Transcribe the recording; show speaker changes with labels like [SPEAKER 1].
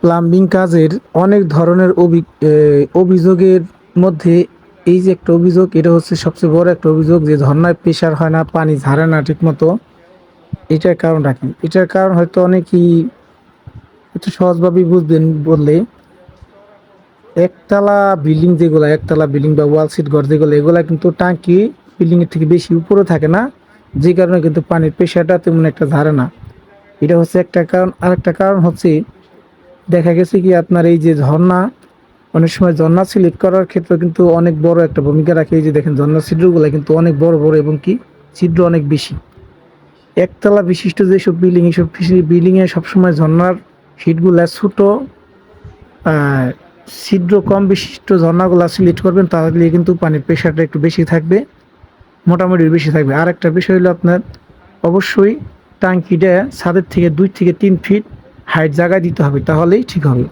[SPEAKER 1] Plumbing কাজের অনেক ধরনের অভি- অভিযোগের মধ্যে এই যে একটা অভিযোগ, এটা হচ্ছে সবচেয়ে বড় একটা অভিযোগ যে ঝর্ণায় প্রেশার হয় না, পানি ঝারে না ঠিক মতো এটার কারণটা কি? এটার কারণ হয়তো অনেকেই একটু সহজভাবেই বুঝবেন বললে। একতলা বিল্ডিং যেগুলো, একতলা বিল্ডিং বা ওয়াল সিট ঘর যেগুলো, এগুলো কিন্তু টাঙ্কি বিল্ডিংয়ের থেকে বেশি উপরে থাকে না, যে কারণে কিন্তু পানির প্রেশারটা তেমন একটা ধারে না। এটা হচ্ছে একটা কারণ। আরেকটা কারণ হচ্ছে দেখা গেছে কি আপনার এই যে ঝর্ণা, অনেক সময় ঝর্ণা সিলেক্ট করার ক্ষেত্রে কিন্তু অনেক বড় একটা ভূমিকা রাখে। এই যে দেখেন, ঝর্ণা ছিদ্রগুলো কিন্তু অনেক বড় বড় এবং কি ছিদ্র অনেক বেশি। একতলা বিশিষ্ট যেসব বিল্ডিং এইসব বিল্ডিং এ সবসময় ঝর্ণার সিটগুলো ছোট ছিদ্র কম বিশিষ্ট ঝর্ণাগুলো সিলেক্ট করবেন, তাহলে কিন্তু পানির প্রেশারটা একটু বেশি থাকবে, মোটামুটি বেশি থাকবে। আর একটা বিষয় হলো আপনার, অবশ্যই টাঙ্কিটা ছাদের থেকে দুই থেকে তিন ফিট হাইট জায়গায় দিতে হবে তাহলেই ঠিক হবে।